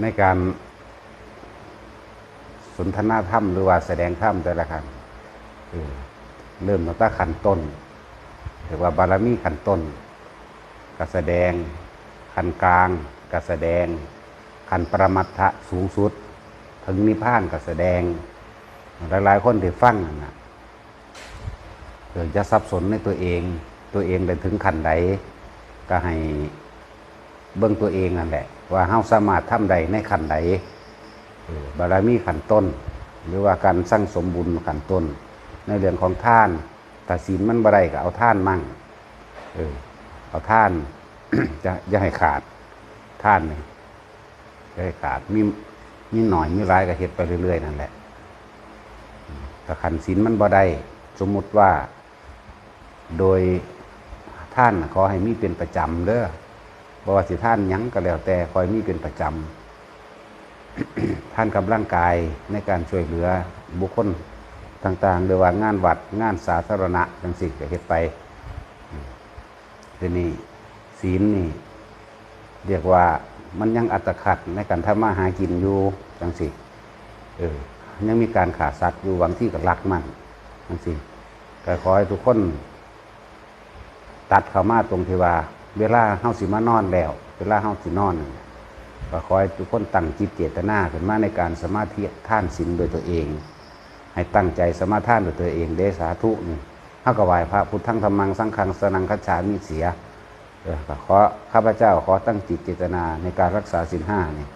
ในการสนทนาธรรมหรือว่าแสดงธรรมแต่ละครั้งเริ่มตั้งแต่ขั้นต้นเรียกว่าบารมีขั้นต้นก็แสดงขั้นกลางก็แสดงขั้นประมัตถะสูงสุด ถึงนิพพานก็แสดง หลายๆคนที่ฟังนะเกิดจะสับสนในตัวเอง ตัวเองได้ถึงขั้นใดก็ให้เบื้องตัวเองนั่นแหละ ว่าเฮาสามารถทำใดในขันใดเออบารมีขันต้น หรือว่าการสร้างสมบุญขันต้น ในเรื่องของท่านถ้าศีลมันบ่ได้ก็เอาท่านมั่งเออเอาท่านจะอย่าให้ขาดท่านนี่อย่าให้ขาดมีมีหน่อยมีร้ายก็เฮ็ดไปเรื่อยๆนั่นแหละถ้าขันศีลมันบ่ได้สมมุติว่า โดยท่านขอให้มีเป็นประจำเด้อ บ่ว่าสิท่านยังก็แล้วแต่คอยมีเป็นประจำท่านกำลังกายในการช่วยเหลือบุคคลต่างๆหรือว่างานวัดงานสาธารณะจังสิก็เฮ็ดไปทีนี้ศีลนี่ เรียกว่ามันยังอัตคัดในการทำมาหากินอยู่จังสิเออยังมีการขาดสัตว์อยู่บางที่ก็รักมันจังสิก็ขอให้ทุกคน ตัดเข้ามาตรงที่ว่า เวลาเฮาสิมานอนแล้ว เวลาเฮาสินอนก็ขอให้ทุกคนตั้งจิตเจตนาขึ้นมาในการสมาธิท่านศีลโดยตัวเอง ให้ตั้งใจสมาทานโดยตัวเองเดสาธุนี่เฮาก็ไหวพระพุทธังธรรมังสังฆังสนังคัจฉามิเสียเออก็ขอข้าพเจ้าขอตั้งจิตเจตนาในการรักษาศีลห้านี่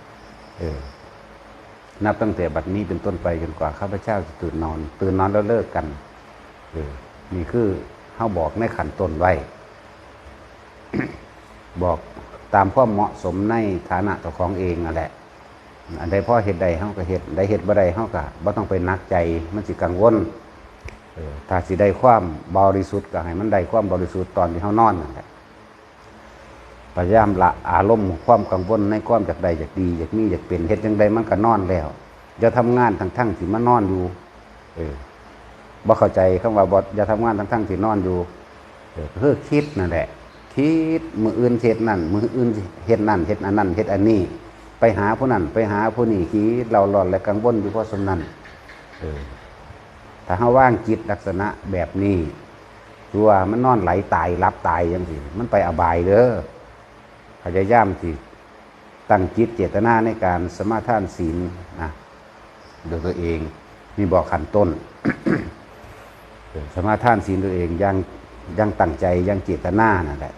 เออนับตั้งแต่บัดนี้เป็นต้นไปจนกว่าข้าพเจ้าจะตื่นนอน ตื่นนอนแล้วเลิกกันเออนี่คือเฮาบอกในขันต้นไว้ บอกตามความเหมาะสมในฐานะต่อของเองนั่นแหละอันใดพ่อเห็ดใดเฮาก็เห็ดได้เห็ดบ่ได้เฮาก็บ่ต้องไปนักใจมันสิกังวลถ้าสิได้ความบริสุทธิ์ก็ให้มันได้ความบริสุทธิ์ตอนที่เฮานอนนั่นแหละพยายามละอารมณ์ความกังวลในความจากใดจากดีจากมีจากเป็นเฮ็ดจังใดมันก็นอนแล้วอย่าทำงานทั้งๆที่มันนอนอยู่ เออบ่เข้าใจคำว่าบ่อย่าทำงานทั้งๆที่นอนอยู่เออคือคิดนั่นแหละ คิดมืออื่นเฮ็ดนั่นมืออื่นเฮ็ดนั่นเฮ็ดอันนั้นเฮ็ดอันนี้ ไปหาผู้นั้นไปหาผู้นี้คิดเราหลอนและกังวลอยู่เพราะสมนั้นถ้าเฮาว่างจิตลักษณะแบบนี้ตัวมันนอนไหลตายรับตายยังสิมันไปอบายเด้อพยายามที่ตั้งจิตเจตนาในการสมาทานศีลนะโดยตัวเองมีบอกขันต้น สมาทานศีลตัวเองยังยังตั้งใจยังเจตนานั่นแหละ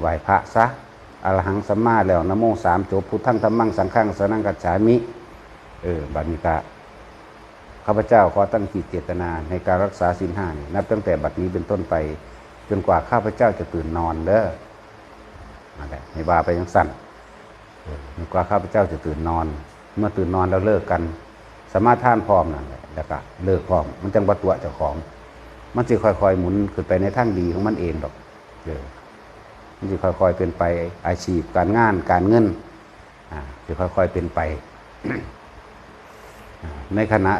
ไหว้พระซะอรหังสัมมาแล้วนโมสามจบพุทธังธรรมังสังฆังสนังกัจฉามิเออบัดนี้กะข้าพเจ้าขอตั้งจิตเจตนาในการรักษาศีลห้านี่นับตั้งแต่บัดนี้เป็นต้นไป จนกว่าข้าพเจ้าจะตื่นนอนเด้อนั่นแหละในบาไปยังสั่นจนกว่าข้าพเจ้าจะตื่นนอน เมื่อตื่นนอนแล้วเลิกกัน สามารถท่านพร้อมนั่นแหละแล้วก็เลิกพร้อม มันจังบัตัวเจ้าของ มันจะค่อยๆหมุนขึ้นไปในทางดีของมันเองดอกเออ มันจะค่อยๆเป็นไปอาชีพการงานการเงินจะค่อยๆเป็นไป ในขณะ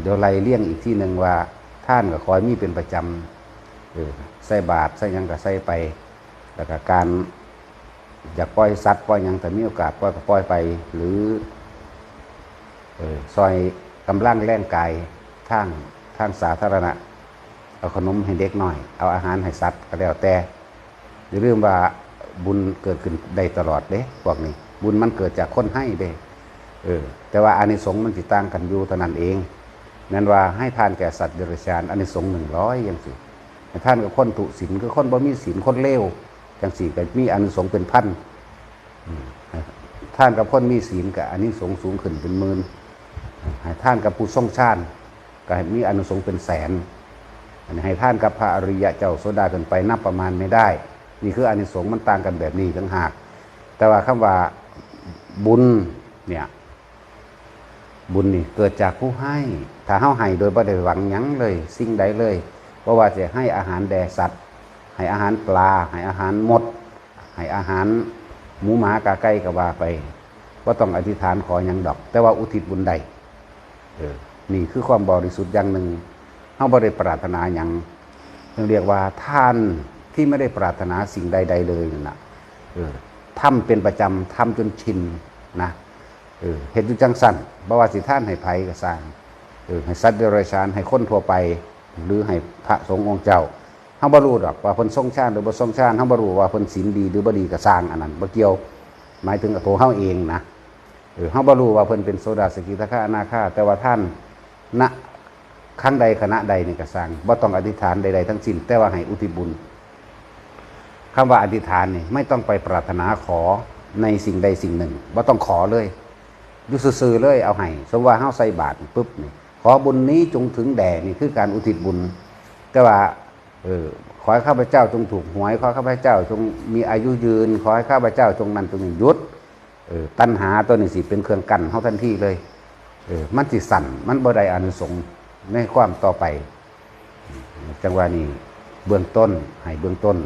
เดี๋ยวไล่เลี่ยงอีกที่หนึ่งว่าท่านก็คอยมีเป็นประจำใส่บาทใส่ยังก็ใส่ไป แล้วก็การอยากปล่อยสัตว์ปล่อยยังแต่มีโอกาสปล่อยก็ปล่อยไป หรือเออซอยกำลังแรงกายทางทางสาธารณะ เอาขนมให้เด็กหน่อย เอาอาหารให้สัตว์ก็แล้วแต่อย่าลืมว่าบุญเกิดขึ้นได้ตลอดเด้พวกนี้ บุญมันเกิดจากคนให้เด้เออ แต่ว่าอานิสงส์มันติดต่างกันอยู่เท่านั้นเองนั่นว่าให้ทานแก่สัตว์เดรัจฉานอานิสงส์หนึ่งร้อยยังสิท่านกับคนตุศีลคือคนบ่มีศีลคนเลวจังสี่ก็มีอานิสงส์เป็นพันท่านกับคนมีศีลกับอานิสงส์สูงขึ้นเป็นหมื่นท่านกับผู้ทรงชาติก็มีอานิสงส์เป็นแสน อันนี้ให้ท่านกับพระอริยะเจ้าโสดากันไปนับประมาณไม่ได้ นี่คืออานิสงส์มันต่างกันแบบนี้ทั้งหาก แต่ว่าคำว่าบุญเนี่ยบุญนี่เกิดจากผู้ให้ ถ้าเฮาให้โดยบ่ได้หวังหยังเลย สิ่งใดเลยเพราะว่าจะให้อาหารแด่สัตว์ ให้อาหารปลา ให้อาหารมด ให้อาหารหมูหมากาไก่ก็ว่าไปว่าต้องอธิษฐานขอหยังดอก แต่ว่าอุทิศบุญใดเออนี่คือความบริสุทธิ์อย่างหนึ่ง เฮาบ่ได้ปรารถนาหยังเรียกว่าท่านที่ไม่ได้ปรารถนาสิ่งใด ๆ เลยนั่ะเออทำเป็นประจำทำจนชินนะเออเห็นอยู่จังสั่นบวาสิท่านให้ไผก็สางเออให้สัตว์เดรัจฉานให้คนทั่วไป หรือให้พระสงฆ์องค์เจ้าเฮาบ่รู้ดอกว่าเพิ่นทรงชาติหรือบ่ทรงชาติเฮาบ่รู้ว่าเพิ่นศีลดีหรือบ่ดีก็สางอันนั้นบ่เกี่ยวหมายถึงกับตัวเฮาเองนะเออเฮาบ่รู้ว่าเพิ่นเป็นโซดาสกิทาคาอนาคาแต่ว่าท่านณ ครั้งใดคณะใดนี่ก็สร้างบ่ต้องอธิษฐานใดๆทั้งสิ้น แต่ว่าให้อุทิศบุญคำว่าอธิษฐานนี่ไม่ต้องไปปรารถนาขอในสิ่งใดสิ่งหนึ่งว่าต้องขอเลยยุซื่อเลยเอาให้สมว่าเฮาใส่บาตรปุ๊บนี่ขอบุญนี้จงถึงแด่นี่คือการอุทิศบุญ แต่ว่าเออขอให้ข้าพเจ้าจงถูกหวยขอให้ข้าพเจ้าจงมีอายุยืน ขอให้ข้าพเจ้าจงนั้นจงนี้ยุดเออตัณหาตัวนี้สิเป็นเครื่องกันเฮาทันทีเลยเออมันสิสั่นมันบ่ได้อานุสงส์ ในความต่อไป จังหวะนี้เบื้องต้นให้เบื้องต้น